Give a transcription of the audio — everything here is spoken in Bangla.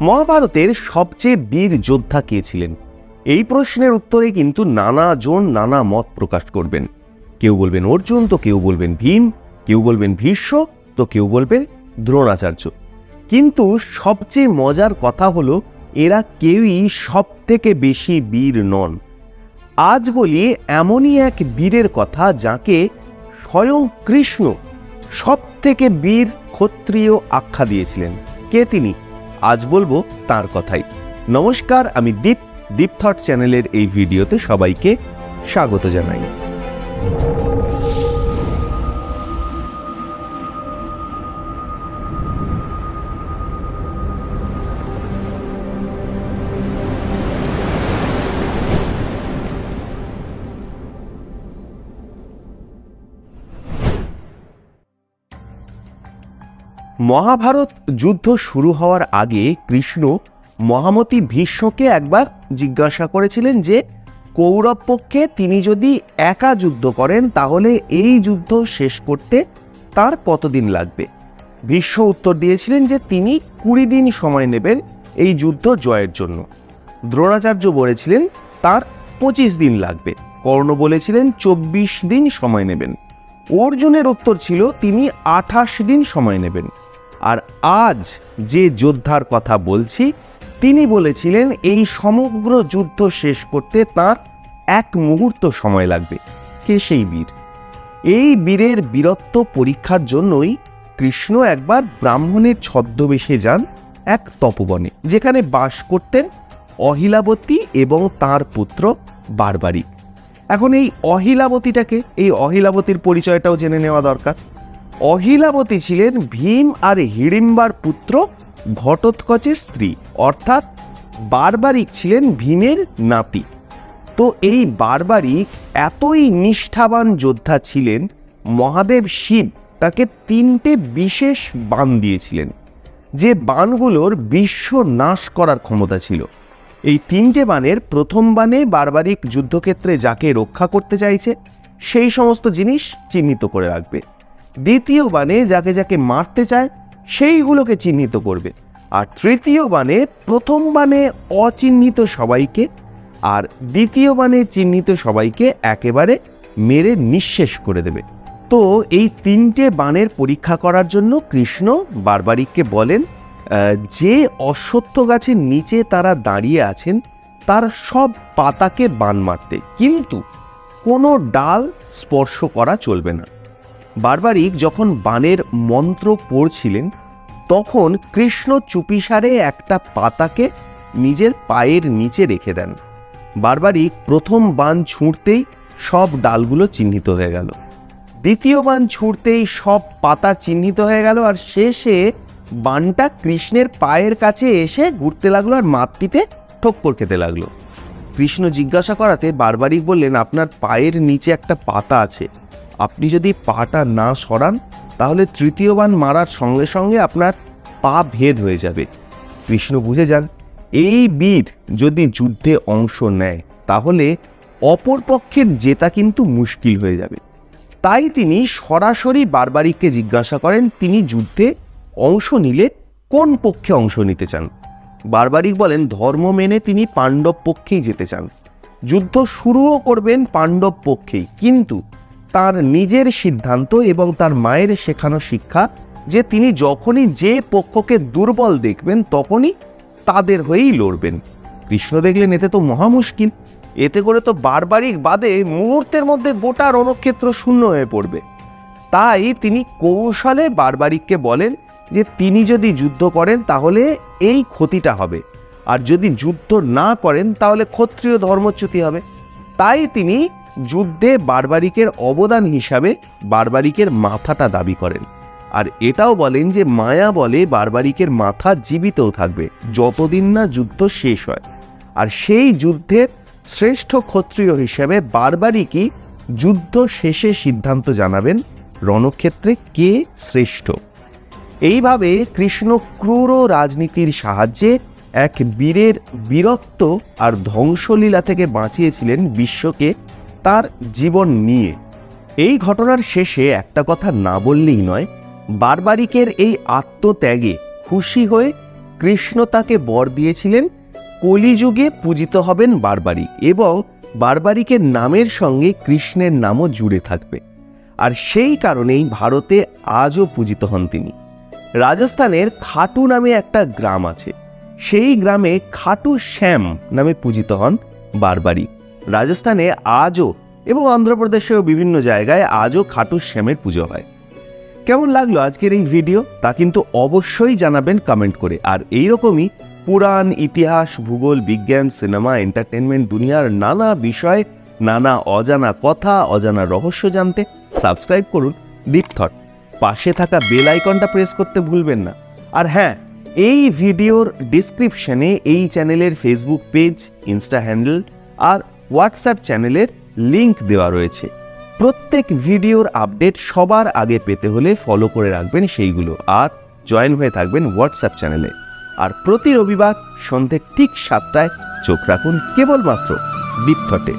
মহাভারতের সবচেয়ে বীর যোদ্ধা কে ছিলেন? এই প্রশ্নের উত্তরে কিন্তু নানা জন নানা মত প্রকাশ করবেন। কেউ বলবেন অর্জুন, তো কেউ বলবেন ভীম, কেউ বলবেন ভীষ্ম, তো কেউ বলবেন দ্রোণাচার্য। কিন্তু সবচেয়ে মজার কথা হলো, এরা কেউই সব থেকে বেশি বীর নন। আজ বলি এমনই এক বীরের কথা যাকে স্বয়ং কৃষ্ণ সব থেকে বীর ক্ষত্রিয় আখ্যা দিয়েছিলেন। কে তিনি? আজ বলব তার কথাই। নমস্কার, আমি দীপ। দীপ থট চ্যানেলের এই ভিডিওতে সবাইকে স্বাগত জানাই। মহাভারত যুদ্ধ শুরু হওয়ার আগে কৃষ্ণ মহামতি ভীষ্মকে একবার জিজ্ঞাসা করেছিলেন যে, কৌরব পক্ষে তিনি যদি একা যুদ্ধ করেন, তাহলে এই যুদ্ধ শেষ করতে তার কতদিন লাগবে? ভীষ্ম উত্তর দিয়েছিলেন যে, তিনি কুড়ি দিন সময় নেবেন এই যুদ্ধ জয়ের জন্য। দ্রোণাচার্য বলেছিলেন, তার পঁচিশ দিন লাগবে। কর্ণ বলেছিলেন, চব্বিশ দিন সময় নেবেন। অর্জুনের উত্তর ছিল, তিনি আঠাশ দিন সময় নেবেন। আর আজ যে যোদ্ধার কথা বলছি, তিনি বলেছিলেন, এই সমগ্র যুদ্ধ শেষ করতে তার এক মুহূর্ত সময় লাগবে। কে সেই বীর? এই বীরের বীরত্ব পরীক্ষার জন্যই কৃষ্ণ একবার ব্রাহ্মণের ছদ্মবেশে যান এক তপবনে, যেখানে বাস করতেন অহিলাবতী এবং তার পুত্র বারবারিক এখন এই অহিলাবতীটাকে, এই অহিলাবতীর পরিচয়টাও জেনে নেওয়া দরকার। অহিলাবতী ছিলেন ভীম আর হিড়িম্বার পুত্র ঘটোৎকচের স্ত্রী। অর্থাৎ বারবারিক ছিলেন ভীমের নাতি। তো এই বারবারিক এতই নিষ্ঠাবান যোদ্ধা ছিলেন, মহাদেব শিব তাকে তিনটে বিশেষ বান দিয়েছিলেন, যে বানগুলোর বিশ্ব নাশ করার ক্ষমতা ছিল। এই তিনটে বানের প্রথম বানে বারবারিক যুদ্ধক্ষেত্রে যাকে রক্ষা করতে চাইছে, সেই সমস্ত জিনিস চিহ্নিত করে রাখবে। দ্বিতীয় বানে যাকে যাকে মারতে চায়, সেইগুলোকে চিহ্নিত করবে। আর তৃতীয় বানে প্রথম বানে অচিহ্নিত সবাইকে আর দ্বিতীয় বানে চিহ্নিত সবাইকে একেবারে মেরে নিঃশেষ করে দেবে। তো এই তিনটে বানের পরীক্ষা করার জন্য কৃষ্ণ বারবারিককে বলেন যে অশ্বত্থ গাছের নিচে তারা দাঁড়িয়ে আছেন, তার সব পাতাকে বান মারতে। কিন্তু কোনো ডাল স্পর্শ করা চলবে না। বারবারিক যখন বানের মন্ত্র পড়ছিলেন, তখন কৃষ্ণ চুপিসারে একটা পাতাকে নিজের পায়ের নিচে রেখে দেন। বারবারিক প্রথম বান ছুঁড়তেই সব ডালগুলো চিহ্নিত হয়ে গেল। দ্বিতীয় বান ছুঁড়তেই সব পাতা চিহ্নিত হয়ে গেল আর শেষে বানটা কৃষ্ণের পায়ের কাছে এসে ঘুরতে লাগল আর মাতটিতে ঠক্কর খেতে লাগল। কৃষ্ণ জিজ্ঞাসা করাতে বারবারিক বললেন, আপনার পায়ের নিচে একটা পাতা আছে আপনি যদি পাটা না সরান, তাহলে তৃতীয় বান মারার সঙ্গে সঙ্গে আপনার পা ভেদ হয়ে যাবে। কৃষ্ণ বুঝে যান, এই বীর যদি যুদ্ধে অংশ নেয়, তাহলে অপর পক্ষের জেতা কিন্তু মুশকিল হয়ে যাবে। তাই তিনি সরাসরি বারবারিককে জিজ্ঞাসা করেন, তিনি যুদ্ধে অংশ নিলে কোন পক্ষে অংশ নিতে চান? বারবারিক বলেন, ধর্ম মেনে তিনি পাণ্ডব পক্ষেই যেতে চান। যুদ্ধ শুরুও করবেন পাণ্ডব পক্ষেই, কিন্তু তার নিজের সিদ্ধান্ত এবং তার মায়ের শেখানো শিক্ষা যে তিনি যখনই যে পক্ষকে দুর্বল দেখবেন, তখনই তাদের হয়েই লড়বেন। কৃষ্ণ দেখলেন, এতে তো মহা মুশকিল। এতে করে তো বারবারিক বাদে মুহূর্তের মধ্যে গোটা রণক্ষেত্র শূন্য হয়ে পড়বে। তাই তিনি কৌশলে বারবারিককে বলেন যে, তিনি যদি যুদ্ধ করেন, তাহলে এই ক্ষতিটা হবে। আর যদি যুদ্ধ না করেন, তাহলে ক্ষত্রিয় ধর্মচ্যুতি হবে। তাই তিনি যুদ্ধে বারবারিকের অবদান হিসাবে বারবারিকের মাথাটা দাবি করেন। আর এটাও বলেন যে মায়া বলে বারবারিকের মাথা জীবিতও থাকবে, যতদিন না যুদ্ধ শেষ হয়। আর সেই যুদ্ধের শ্রেষ্ঠ ক্ষত্রিয় হিসেবে বারবারিকই যুদ্ধ শেষে সিদ্ধান্ত জানাবেন রণক্ষেত্রে কে শ্রেষ্ঠ। এইভাবে কৃষ্ণ ক্রূর রাজনীতির সাহায্যে এক বীরের বীরত্ব আর ধ্বংসলীলা থেকে বাঁচিয়েছিলেন বিশ্বকে তার জীবন নিয়ে। এই ঘটনার শেষে একটা কথা না বললেই নয়, বারবারিকের এই আত্মত্যাগে খুশি হয়ে কৃষ্ণ তাকে বর দিয়েছিলেন, কলিযুগে পূজিত হবেন বারবারিক এবং বারবারিকের নামের সঙ্গে কৃষ্ণের নামও জুড়ে থাকবে। আর সেই কারণেই ভারতে আজও পূজিত হন তিনি। রাজস্থানের খাটু নামে একটা গ্রাম আছে। সেই গ্রামে খাটু শ্যাম নামে পূজিত হন বারবারিক রাজস্থানে আজও এবং অন্ধ্রপ্রদেশেও বিভিন্ন জায়গায় আজও খাটু শ্যামের পুজো হয়। কেমন লাগল আজকের এই ভিডিও? তা কিন্তু অবশ্যই জানাবেন কমেন্ট করে। আর এইরকমই পুরাণ, ইতিহাস, ভূগোল, বিজ্ঞান, সিনেমা এন্টারটেনমেন্ট দুনিয়ার নানা বিষয়, নানা অজানা কথা, অজানা রহস্য জানতে সাবস্ক্রাইব করুন দীপ থট পাশে থাকা বেল আইকনটা প্রেস করতে ভুলবেন না। আর হ্যাঁ এই ভিডিওর ডিসক্রিপশনে এই চ্যানেলের ফেসবুক পেজ ইনস্টা হ্যান্ডেল আর হোয়াটসঅ্যাপ চ্যানেলের লিংক দেওয়া রয়েছে। প্রত্যেক ভিডিওর আপডেট সবার আগে পেতে হলে ফলো করে রাখবেন সেইগুলো। আর জয়েন হয়ে থাকবেন হোয়াটসঅ্যাপ চ্যানেলে আর প্রতি রবিবার সন্ধ্যে ঠিক সাতটায় চোখ রাখুন কেবলমাত্র দীপথটে